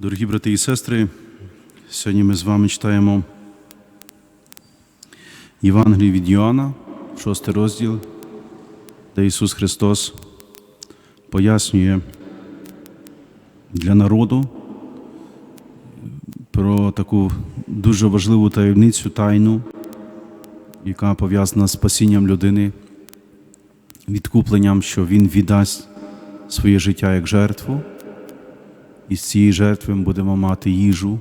Дорогі брати і сестри, сьогодні ми з вами читаємо Євангелію від Йоанна, шостий розділ, де Ісус Христос пояснює для народу про таку дуже важливу таємницю, тайну, яка пов'язана з спасінням людини, відкупленням, що Він віддасть своє життя як жертву. І з цієї жертви ми будемо мати їжу,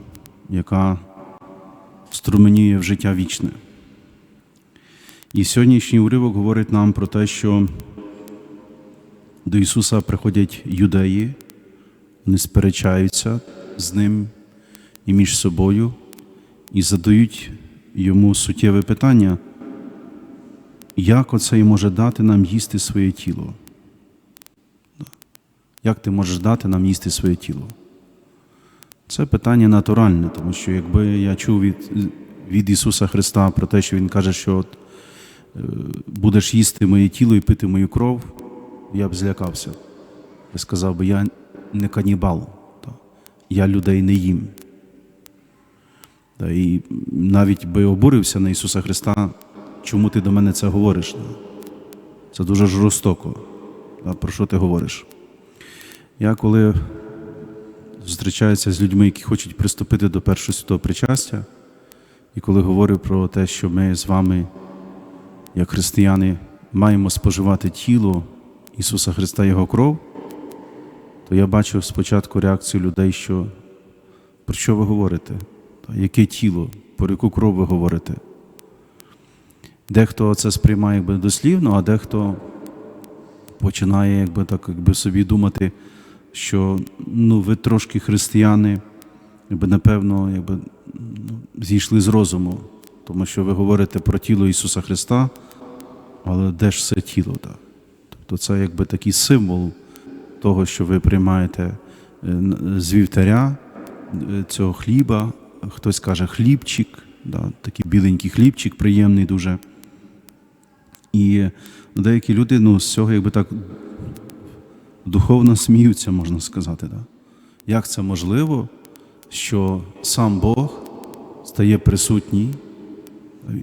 яка струменіє в життя вічне. І сьогоднішній уривок говорить нам про те, що до Ісуса приходять юдеї, вони сперечаються з Ним і між собою, і задають йому суттєве питання, як оцей може дати нам їсти своє тіло? Як ти можеш дати нам їсти своє тіло? Це питання натуральне, тому що якби я чув від, від Ісуса Христа про те, що Він каже, що от, е, будеш їсти моє тіло і пити мою кров, я б злякався. Я сказав би, я не канібал, я людей не їм. І навіть би обурився на Ісуса Христа, чому ти до мене це говориш? Це дуже жорстоко. Про що ти говориш? Я коли зустрічаюся з людьми, які хочуть приступити до першого святого причастя, і коли говорю про те, що ми з вами, як християни, маємо споживати тіло Ісуса Христа Його кров, то я бачив спочатку реакцію людей, що про що ви говорите? Яке тіло, про яку кров ви говорите? Дехто це сприймає якби дослівно, а дехто починає якби так якби собі думати, що ну, ви трошки християни, якби, напевно, якби, ну, зійшли з розуму, тому що ви говорите про тіло Ісуса Христа, але де ж все тіло? Так? Тобто це якби такий символ того, що ви приймаєте е, з вівтаря е, цього хліба, хтось каже хлібчик, да, такий біленький хлібчик, приємний дуже. І деякі люди ну, з цього якби так духовно сміються, можна сказати. Да? Як це можливо, що сам Бог стає присутній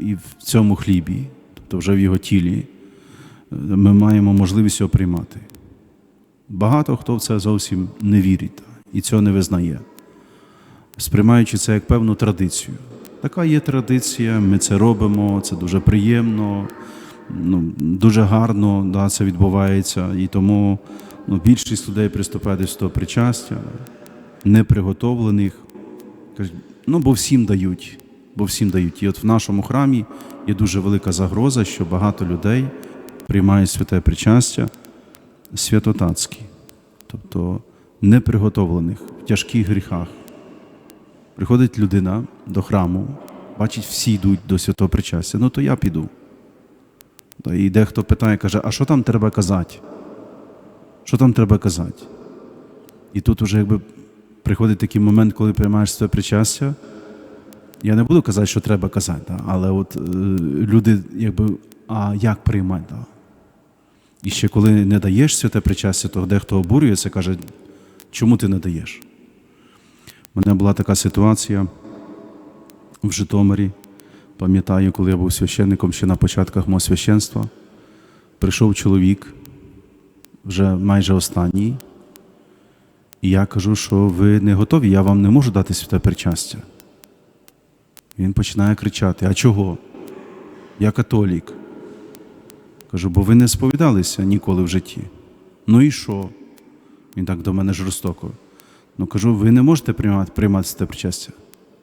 і в цьому хлібі, тобто вже в його тілі, ми маємо можливість його приймати. Багато хто в це зовсім не вірить і цього не визнає, сприймаючи це як певну традицію. Така є традиція, ми це робимо, це дуже приємно, ну, дуже гарно да, це відбувається. І тому ну, більшість людей приступає до того причастя, неприготовлених. Кажуть, ну, бо всім дають, бо всім дають. І от в нашому храмі є дуже велика загроза, що багато людей приймають святе причастя святотатські, тобто неприготовлених в тяжких гріхах. Приходить людина до храму, бачить, всі йдуть до святого причастя, ну то я піду. І дехто питає, каже, а що там треба казати? Що там треба казати? І тут уже якби приходить такий момент, коли приймаєш своє причастя. Я не буду казати, що треба казати, але от е, люди, якби, а як приймати? І ще коли не даєш святе причастя, то дехто обурюється, каже, чому ти не даєш? У мене була така ситуація в Житомирі. Пам'ятаю, коли я був священником ще на початках мого священства, прийшов чоловік, вже майже останній, і я кажу, що ви не готові, я вам не можу дати святе причастя. Він починає кричати: А чого? Я католік. Кажу, бо ви не сповідалися ніколи в житті. Ну і що? Він так до мене жорстоко. Ну кажу, ви не можете приймати, приймати святе причастя.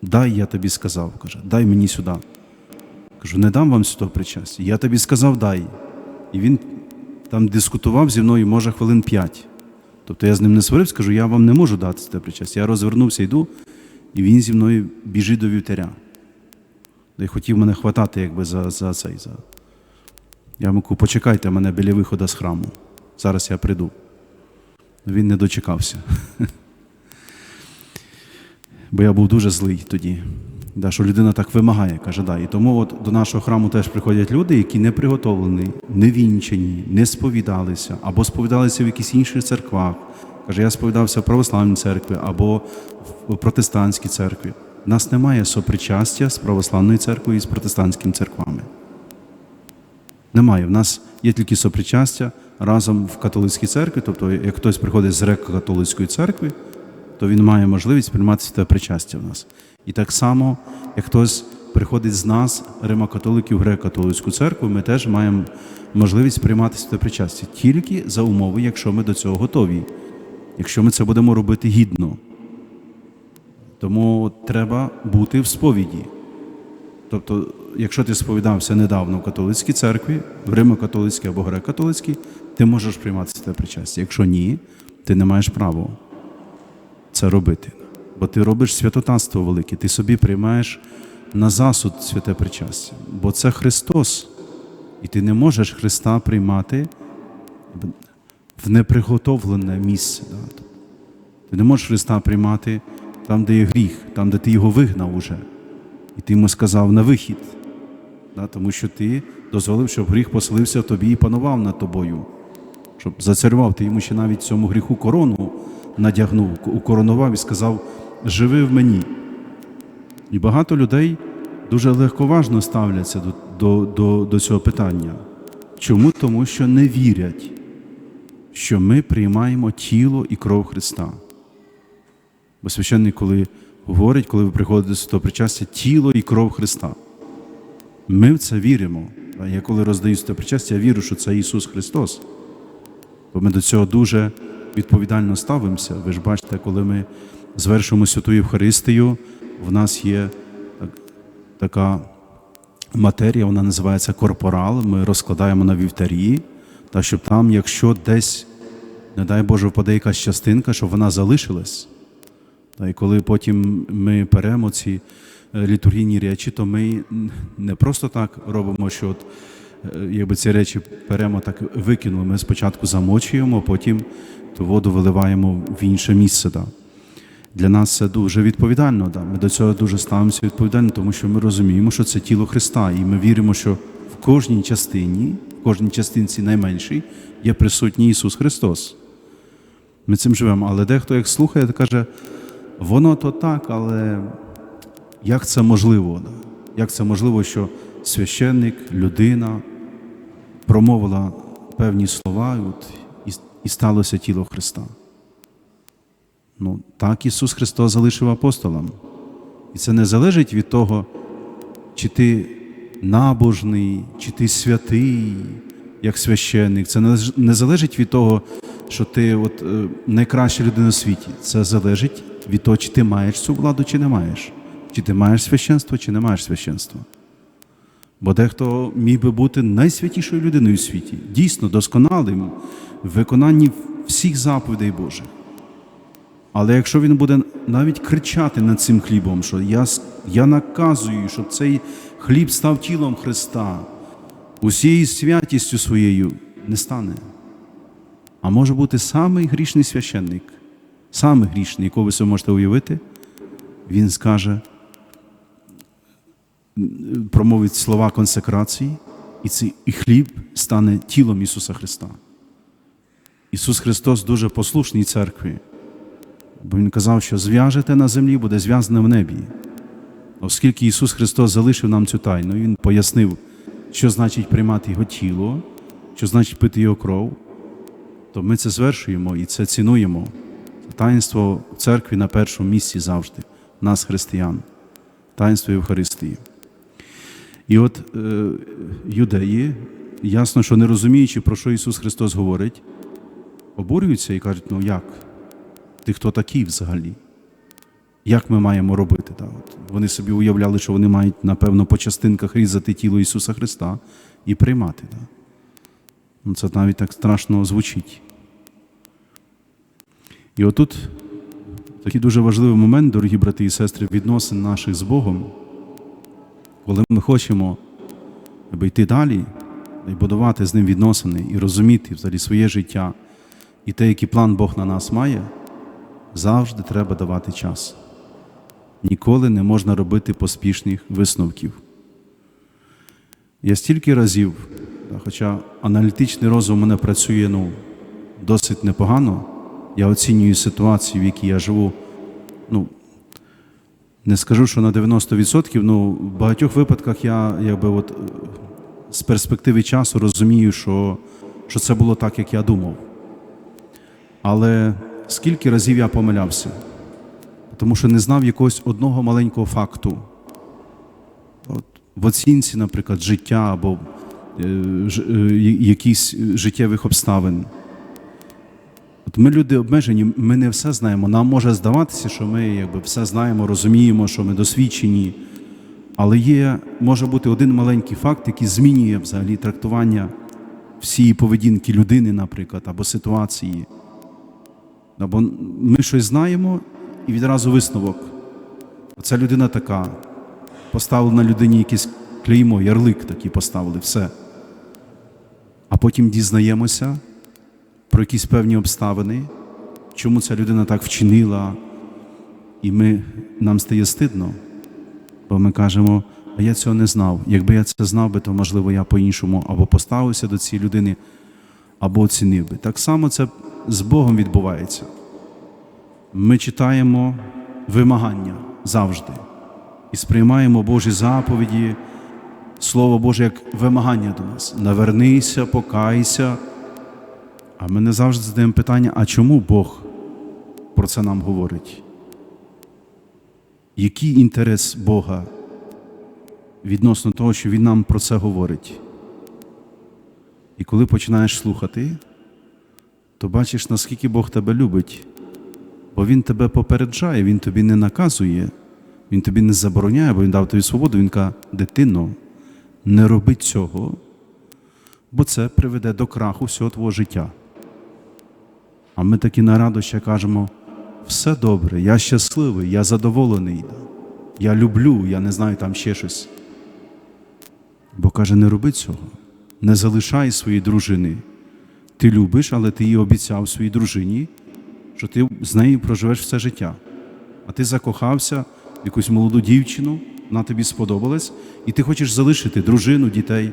Дай, я тобі сказав. Каже, дай мені сюди. Кажу, не дам вам святого причастя. Я тобі сказав, дай. І він там дискутував зі мною, може, хвилин п'ять. Тобто я з ним не сварив, скажу, я вам не можу дати святе причастя. Я розвернувся, йду, і він зі мною біжить до вівтаря. Та хотів мене хватати, якби за, за цей. За... Я йому кажу, почекайте мене біля виходу з храму. Зараз я прийду. Він не дочекався. Бо я був дуже злий тоді. Да, що людина так вимагає, каже, да. І тому от до нашого храму теж приходять люди, які не приготовлені, не вінчені, не сповідалися, або сповідалися в якихось інших церквах, Каже, я сповідався в православній церкві або в протестантській церкві. У нас немає сопричастя з православною церквою і з протестантськими церквами. Немає. В нас є тільки сопричастя разом в католицькій церкві. Тобто, як хтось приходить з греко-католицької церкви, то він має можливість приймати святе причастя в нас. І так само, як хтось приходить з нас, римокатоликів, греко-католицьку церкву, ми теж маємо можливість приймати святе причастя тільки за умови, якщо ми до цього готові, якщо ми це будемо робити гідно. Тому треба бути в сповіді. Тобто, якщо ти сповідався недавно в католицькій церкві, в Римо-католицькій або греко-католицькій, ти можеш приймати святе причастя. Якщо ні, ти не маєш права це робити. Бо ти робиш святотатство велике, ти собі приймаєш на засуд святе причастя. Бо це Христос. І ти не можеш Христа приймати в неприготовлене місце. Ти не можеш Христа приймати там, де є гріх, там, де ти його вигнав уже. І ти йому сказав на вихід, тому що ти дозволив, щоб гріх поселився в тобі і панував над тобою, щоб зацарював. Ти йому ще навіть цьому гріху корону надягнув, укоронував і сказав: Живи в мені. І багато людей дуже легковажно ставляться до, до, до, до цього питання. Чому? Тому що не вірять, що ми приймаємо тіло і кров Христа. Бо священник, коли говорить, коли ви приходите до святого причастя, тіло і кров Христа. Ми в це віримо. Я коли роздаю святе причастя, я вірю, що це Ісус Христос. Бо ми до цього дуже відповідально ставимося. Ви ж бачите, коли ми звершуємо святу Євхаристію, в нас є така матерія, вона називається корпорал. Ми розкладаємо на вівтарі, та щоб там, якщо десь, не дай Боже, впаде якась частинка, щоб вона залишилась. Та і коли потім ми беремо ці е, літургійні речі, то ми не просто так робимо, що от, е, якби ці речі беремо так викинули. Ми спочатку замочуємо, потім ту воду виливаємо в інше місце. Да. Для нас це дуже відповідально. Да. Ми до цього дуже ставимося відповідально, тому що ми розуміємо, що це тіло Христа, і ми віримо, що в кожній частині, в кожній частинці найменшій, є присутній Ісус Христос. Ми цим живемо. Але дехто, як слухає, то каже, воно то так, але як це можливо? да? Як це можливо, що священник, людина промовила певні слова, от, і, сталося тіло Христа? Ну, так Ісус Христос залишив апостолам. І це не залежить від того, чи ти набожний, чи ти святий, як священник. Це не- не залежить від того, що ти от, е, найкраща людина у світі. Це залежить від того, чи ти маєш цю владу, чи не маєш. Чи ти маєш священство, чи не маєш священства. Бо дехто міг би бути найсвятішою людиною у світі, дійсно досконалим виконанні всіх заповідей Божих. Але якщо він буде навіть кричати над цим хлібом, що я, я наказую, щоб цей хліб став тілом Христа, усією святістю своєю не стане. А може бути самий грішний священник, самий грішний, якого ви собі можете уявити, він скаже, промовить слова консекрації, і цей і хліб стане тілом Ісуса Христа. Ісус Христос дуже послушний церкві. Бо Він казав, що зв'яжете на землі, буде зв'язане в небі. Оскільки Ісус Христос залишив нам цю тайну, Він пояснив, що значить приймати Його тіло, що значить пити Його кров, то ми це звершуємо і це цінуємо. Таїнство в церкві на першому місці завжди, нас, християн, таїнство Євхаристії. І от е, юдеї, ясно, що не розуміючи, про що Ісус Христос говорить, обурюються і кажуть, ну як? Ти хто такий взагалі? Як ми маємо робити? Так? От Вони собі уявляли, що вони мають, напевно, по частинках різати тіло Ісуса Христа і приймати. Так? Ну, це навіть так страшно звучить. І отут такий дуже важливий момент, дорогі брати і сестри, відносин наших з Богом, коли ми хочемо аби йти далі і будувати з ним відносини і розуміти взагалі своє життя і те, який план Бог на нас має, завжди треба давати час. Ніколи не можна робити поспішних висновків. Я стільки разів, хоча аналітичний розум у мене працює ну, досить непогано, Я оцінюю ситуацію, в якій я живу. Ну, не скажу, що на 90%, ну в багатьох випадках я якби от е, з перспективи часу розумію, що, що це було так, як я думав. Але скільки разів я помилявся, тому що не знав якогось одного маленького факту. От, в оцінці, наприклад, життя або е, е, якісь життєвих обставин. От ми люди обмежені, ми не все знаємо. Нам може здаватися, що ми якби все знаємо, розуміємо, що ми досвідчені. Але є, може бути один маленький факт, який змінює взагалі трактування всієї поведінки людини, наприклад, або ситуації. Або ми щось знаємо і відразу висновок. Ця людина така. Поставили на людині якесь клеймо, ярлик такий поставили, все. А потім дізнаємося про якісь певні обставини, чому ця людина так вчинила, і ми, нам стає стидно, бо ми кажемо, а я цього не знав. Якби я це знав би, то можливо я по-іншому або поставився до цієї людини, або оцінив би. Так само це з Богом відбувається. Ми читаємо вимагання завжди і сприймаємо Божі заповіді, Слово Боже як вимагання до нас. Навернися, покайся. А ми не завжди задаємо питання, а чому Бог про це нам говорить? Який інтерес Бога відносно того, що Він нам про це говорить? І коли починаєш слухати, то бачиш, наскільки Бог тебе любить, бо Він тебе попереджає, Він тобі не наказує, Він тобі не забороняє, бо Він дав тобі свободу. Він каже, дитино, не роби цього, бо це приведе до краху всього твого життя. А ми такі на радощі кажемо, все добре, я щасливий, я задоволений, я люблю, я не знаю там ще щось. Бо каже, не роби цього, не залишай своєї дружини. Ти любиш, але ти їй обіцяв своїй дружині, що ти з нею проживеш все життя. А ти закохався в якусь молоду дівчину, вона тобі сподобалась, і ти хочеш залишити дружину, дітей.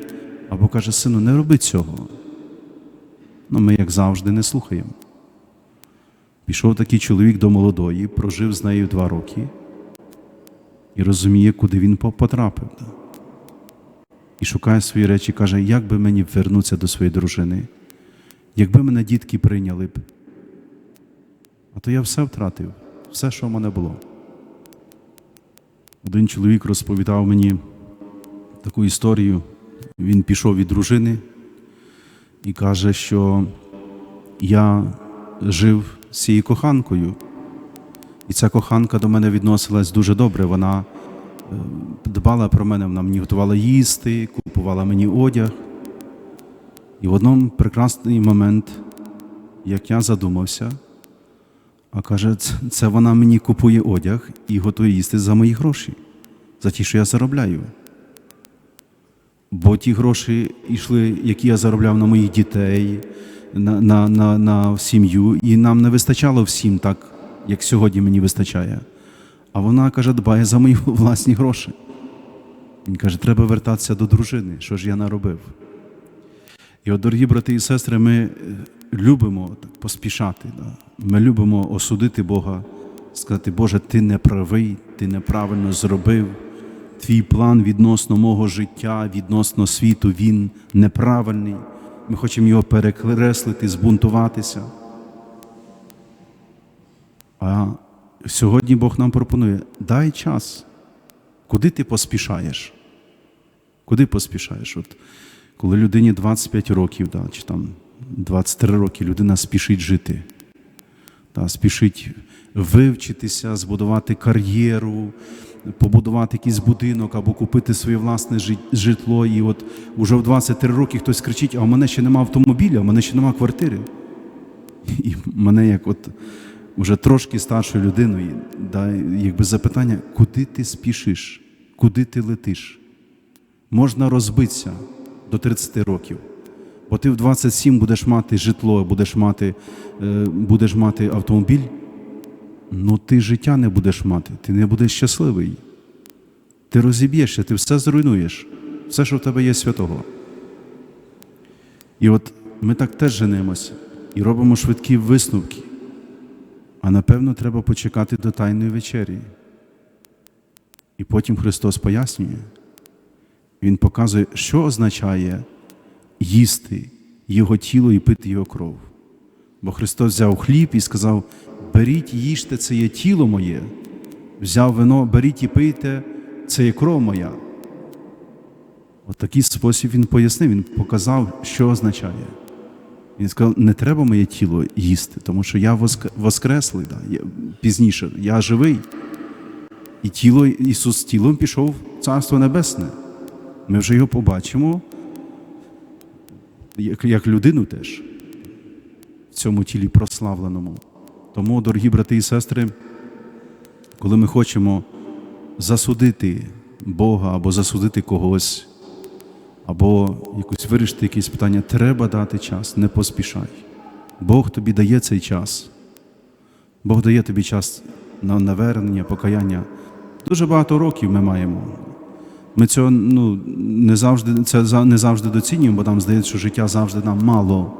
Або каже, сину, не роби цього. Ну, ми, як завжди, не слухаємо. Пішов такий чоловік до молодої, прожив з нею два роки і розуміє, куди він потрапив. І шукає свої речі, каже, як би мені вернутися до своєї дружини, якби мене дітки прийняли б. А то я все втратив, все, що в мене було. Один чоловік розповідав мені таку історію. Він пішов від дружини і каже, що я жив з цією коханкою, і ця коханка до мене відносилась дуже добре. Вона е, дбала про мене, вона мені готувала їсти, купувала мені одяг. І в одному прекрасний момент, як я задумався, а каже, «Це- вона мені купує одяг і готує їсти за мої гроші, за ті, що я заробляю. Бо ті гроші йшли, які я заробляв на моїх дітей, на, на, на, на сім'ю, і нам не вистачало всім так, як сьогодні мені вистачає. А вона каже, дбає за мої власні гроші. Він каже, треба вертатися до дружини, що ж я наробив. І от, дорогі брати і сестри, ми е, любимо поспішати. Да? Ми любимо осудити Бога, сказати, Боже, ти не правий, ти неправильно зробив. Твій план відносно мого життя, відносно світу, він неправильний. Ми хочемо його перекреслити, збунтуватися. А сьогодні Бог нам пропонує: дай час. Куди ти поспішаєш? Куди поспішаєш? От, коли людині 25 років, да, чи там 23 роки, людина спішить жити, да, спішить вивчитися, збудувати кар'єру, побудувати якийсь будинок або купити своє власне житло. І от уже в 23 роки хтось кричить, а у мене ще нема автомобіля, у мене ще нема квартири. І мене як от уже трошки старшою людиною, да, якби запитання, куди ти спішиш, куди ти летиш? Можна розбитися до 30 років. Бо ти в 27 будеш мати житло, будеш мати, е, будеш мати автомобіль, ну ти життя не будеш мати, ти не будеш щасливий. Ти розіб'єшся, ти все зруйнуєш, все, що в тебе є святого. І от ми так теж женемося і робимо швидкі висновки. А напевно, треба почекати до Тайної вечері. І потім Христос пояснює. Він показує, що означає їсти Його тіло і пити Його кров. Бо Христос взяв хліб і сказав: беріть, їжте, це є тіло моє, взяв вино, беріть і пийте, це є кров моя. От такий спосіб він пояснив, він показав, що означає. Він сказав, не треба моє тіло їсти, тому що я воскреслий да, пізніше, я живий. І тіло, Ісус тілом пішов в Царство Небесне. Ми вже його побачимо, як, як людину теж в цьому тілі прославленому. Тому, дорогі брати і сестри, коли ми хочемо засудити Бога або засудити когось, або якось вирішити якесь питання, треба дати час, не поспішай. Бог тобі дає цей час. Бог дає тобі час на навернення, покаяння. Дуже багато років ми маємо. Ми цього ну, не завжди, це не завжди доцінюємо, бо нам здається, що життя завжди нам мало.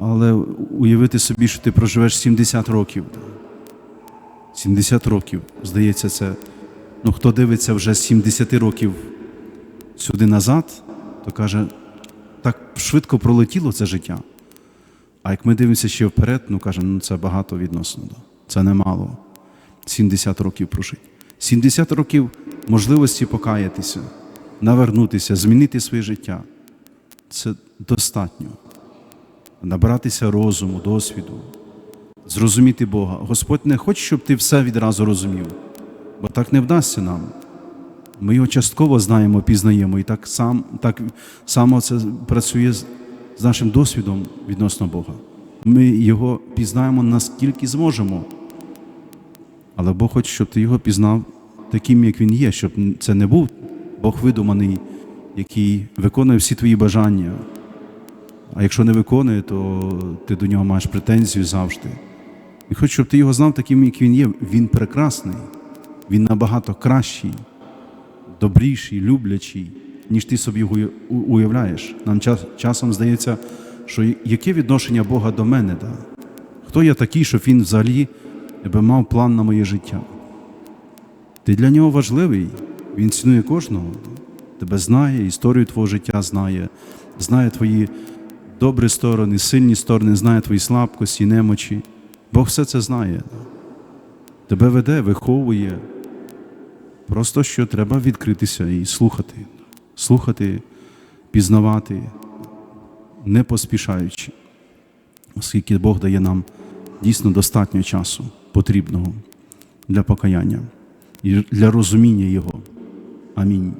Але уявити собі, що ти проживеш 70 років. 70 років, здається, це. Ну, хто дивиться вже з 70 років сюди назад, то каже, так швидко пролетіло це життя. А як ми дивимося ще вперед, ну кажемо, ну це багато відносно. Це немало. 70 років прожити. 70 років можливості покаятися, навернутися, змінити своє життя. Це достатньо. Набратися розуму, досвіду, зрозуміти Бога. Господь не хоче, щоб ти все відразу розумів, бо так не вдасться нам. Ми його частково знаємо, пізнаємо, і так, сам, так само це працює з, нашим досвідом відносно Бога. Ми його пізнаємо наскільки зможемо. Але Бог хоче, щоб ти його пізнав таким, як він є, щоб це не був Бог видуманий, який виконує всі твої бажання. А якщо не виконує, то ти до нього маєш претензію завжди. І хочу, щоб ти його знав таким, як він є. Він прекрасний, він набагато кращий, добріший, люблячий, ніж ти собі його уявляєш. Нам час, часом здається, що яке відношення Бога до мене? Да? Хто я такий, щоб він взагалі би мав план на моє життя? Ти для нього важливий, він цінує кожного. Тебе знає, історію твого життя знає, знає твої добрі сторони, сильні сторони, знає твої слабкості, немочі. Бог все це знає. Тебе веде, виховує. Просто що треба відкритися і слухати, слухати, пізнавати, не поспішаючи, оскільки Бог дає нам дійсно достатньо часу потрібного для покаяння і для розуміння Його. Амінь.